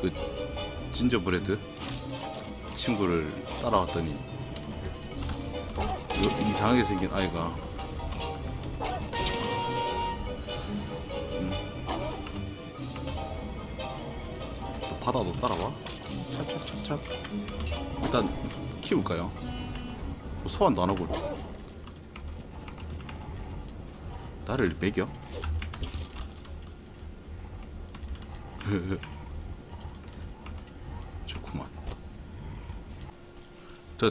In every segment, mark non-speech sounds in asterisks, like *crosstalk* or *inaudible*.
그 진저브레드 친구를 따라왔더니 이- 이상하게 생긴 아이가 음. 또 바다도 따라와? 찹찹찹찹 일단 키울까요? 뭐 소환도 안 하고 나를 먹여? *laughs* 좋구만. 저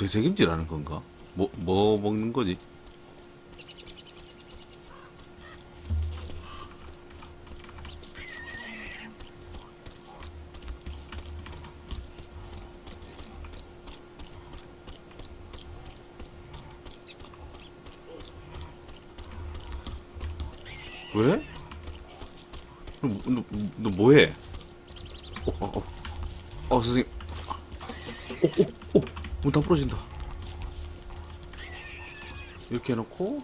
되새김질하는 건가? 뭐 뭐 먹는 거지? 왜? 너, 너, 너 뭐해? 어, 어, 어, 어, 선생님. 오, 오, 오, 문 다 부러진다. 이렇게 해놓고,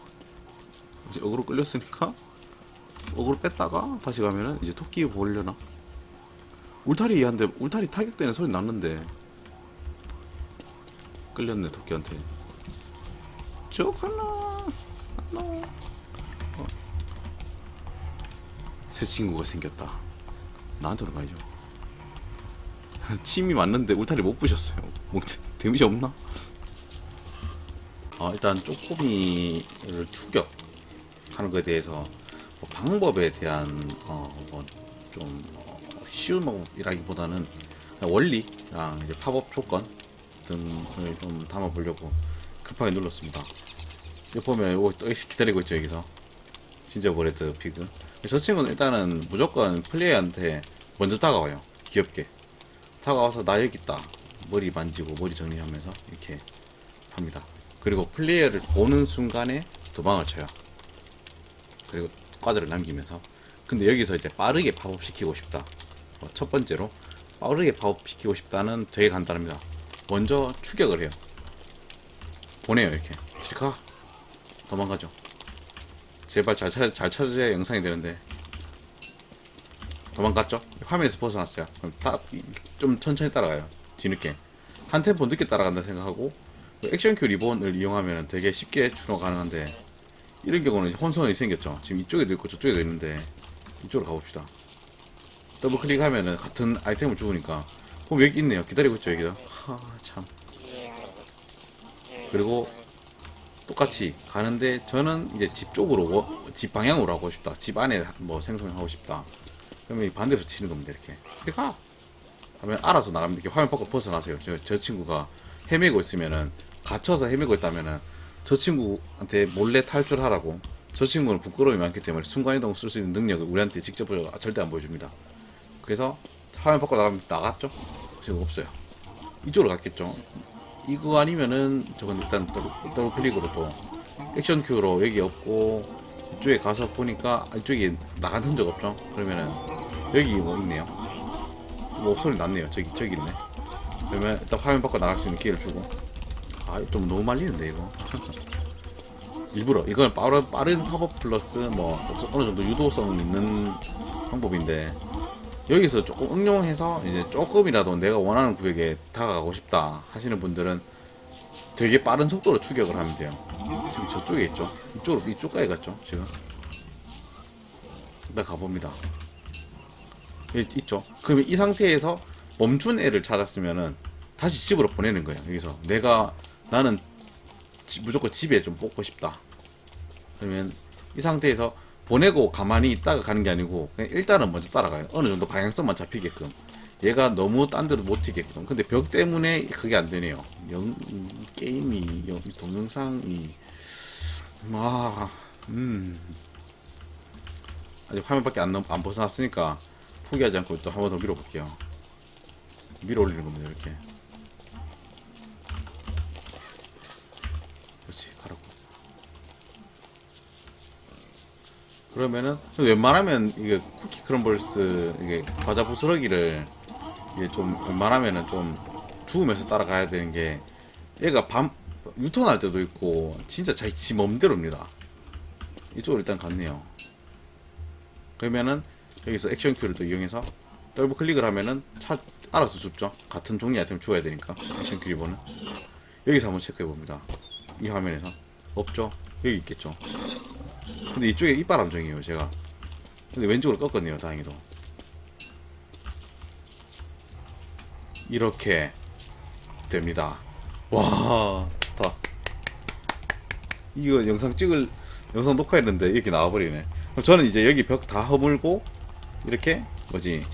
이제 어그로 끌렸으니까, 어그로 뺐다가, 다시 가면은, 이제 토끼 보려나? 울타리 한데, 울타리 타격되는 소리 났는데, 끌렸네, 토끼한테. 쭉 하나, 하나. 새 친구가 생겼다. 나한테로 가야죠. *laughs* 침이 맞는데 울타리 못 부셨어요. 뭐 데미지 없나? 어, 일단 쪼꼬미를 추격하는 것에 대해서 뭐 방법에 대한 어, 뭐좀 어, 쉬운 방법이라기보다는 원리랑 이제 팝업 조건 등을 좀 담아보려고 급하게 눌렀습니다. 여기 보면 이거 또 기다리고 있죠 여기서 진짜 브레드 피그. 저 친구는 일단은 무조건 플레이한테 먼저 다가와요. 귀엽게. 다가와서 나 여기 있다. 머리 만지고 머리 정리하면서 이렇게 합니다. 그리고 플레이어를 보는 순간에 도망을 쳐요. 그리고 과들을 남기면서. 근데 여기서 이제 빠르게 팝업 시키고 싶다. 어, 첫 번째로 빠르게 팝업 시키고 싶다는 되게 간단합니다. 먼저 추격을 해요. 보내요 이렇게. 실카 도망가죠. 제발 잘, 찾, 잘 찾아야 영상이 되는데 도망갔죠? 화면에서 벗어났어요 그럼 다, 좀 천천히 따라가요 뒤늦게 한 템포 늦게 따라간다 생각하고 그 액션큐 리본을 이용하면 되게 쉽게 추노 가능한데 이런 경우는 혼선이 생겼죠 지금 이쪽에도 있고 저쪽에도 있는데 이쪽으로 가봅시다 더블 클릭하면은 같은 아이템을 주우니까 그럼 여기 있네요 기다리고 있죠 여기다 하참 그리고 똑같이 가는데 저는 이제 집 쪽으로 워- 집 방향으로 하고 싶다. 집 안에 뭐 생성하고 싶다. 그러면 이 반대에서 치는 겁니다. 이렇게. 이렇게 가. 하면 알아서 나가면 이렇게 화면 밖으로 벗어나세요. 저, 저 친구가 헤매고 있으면은 갇혀서 헤매고 있다면은 저 친구한테 몰래 탈출하라고. 저 친구는 부끄러움이 많기 때문에 순간이동 쓸 수 있는 능력을 우리한테 직접 보여 절대 안 보여줍니다. 그래서 화면 밖으로 나가면 나갔죠? 지금 없어요. 이쪽으로 갔겠죠? 이거 아니면은 저건 일단 더블, 더블 클릭으로 또 액션 큐로 여기 없고 이쪽에 가서 보니까 이쪽에 나간 흔적 없죠? 그러면은 여기 뭐 있네요. 뭐 소리 났네요. 저기 저기 있네. 그러면 일단 화면 바꿔 나갈 수 있는 기회를 주고 아좀 너무 말리는데 이거 *laughs* 일부러 이건 빠른 빠른 팝업 플러스 뭐 어느 정도 유도성 있는 방법인데 여기서 조금 응용해서 이제 조금이라도 내가 원하는 구역에 다가가고 싶다 하시는 분들은 되게 빠른 속도로 추격을 하면 돼요. 지금 저쪽에 있죠. 이쪽으로 이쪽까지 갔죠. 지금 일단 가봅니다. 여기 있죠. 그러면 이 상태에서 멈춘 애를 찾았으면은 다시 집으로 보내는 거예요. 여기서 내가 나는 지- 무조건 집에 좀 뽑고 싶다. 그러면 이 상태에서 보내고 가만히 있다가 가는 게 아니고 일단은 먼저 따라가요. 어느 정도 방향성만 잡히게끔. 얘가 너무 딴 데로 못 튀게끔. 근데 벽 때문에 그게 안 되네요. 영, 게임이, 영, 동영상이. 아, 음. 아직 화면밖에 안, 넘- 안 벗어났으니까 포기하지 않고 또 한 번 더 밀어볼게요. 밀어 올리는 겁니다, 이렇게. 그렇지, 가라고. 그러면은 웬만하면 이게 쿠키 크럼블스 이게 과자 부스러기를 이게 좀 웬만하면은 좀 죽으면서 따라가야 되는 게 얘가 밤 유턴할 때도 있고 진짜 자기 지 맘대로입니다. 이쪽으로 일단 갔네요. 그러면은 여기서 액션 큐를 또 이용해서 더블 클릭을 하면은 차 알아서 줍죠. 같은 종류 아이템 주어야 되니까 액션 큐 리본은 여기서 한번 체크해 봅니다. 이 화면에서 없죠. 여기 있겠죠. 근데 이쪽에 이빨 함정이에요 제가. 근데 왼쪽으로 꺾었네요 다행히도. 이렇게 됩니다. 와 좋다. 이거 영상 찍을 영상 녹화했는데 이렇게 나와버리네. 저는 이제 여기 벽 다 허물고 이렇게 뭐지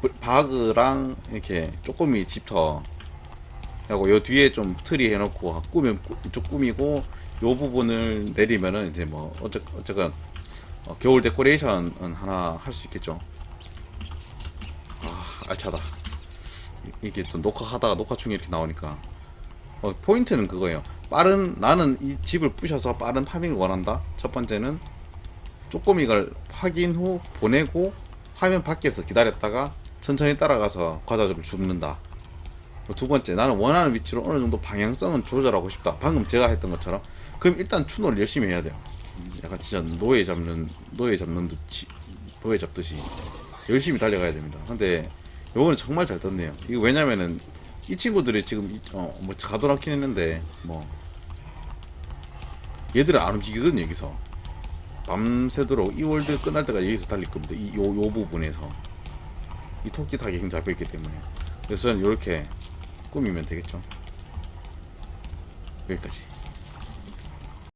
브- 바그랑 이렇게 쪼꼬미 집터 하고 요 뒤에 좀 트리 해놓고 꾸면 꾸- 이쪽 꾸미고 요 부분을 내리면은 이제 뭐 어쨌 어쨌건 어, 겨울 데코레이션은 하나 할 수 있겠죠. 아 알차다. 이- 이게 또 녹화하다가 녹화 중에 이렇게 나오니까 어, 포인트는 그거예요. 빠른 나는 이 집을 부셔서 빠른 파밍을 원한다. 첫 번째는 쪼꼬미를 확인 후 보내고 화면 밖에서 기다렸다가 천천히 따라가서 과자를 줍는다. 두 번째, 나는 원하는 위치로 어느 정도 방향성은 조절하고 싶다. 방금 제가 했던 것처럼. 그럼 일단 추노를 열심히 해야 돼요. 음, 약간 진짜 노예 잡는, 노예 잡는 듯이, 노예 잡듯이 열심히 달려가야 됩니다. 근데 요거는 정말 잘 떴네요. 이거 왜냐면은 이 친구들이 지금 이- 어, 뭐 가둬놓긴 했는데 뭐 얘들은 안 움직이거든요 여기서 밤새도록 이 월드 끝날 때까지 여기서 달릴 겁니다. 이 요 요 부분에서 이 토끼 타기 힘 잡혀 있기 때문에 그래서 이렇게 꾸미면 되겠죠. 여기까지.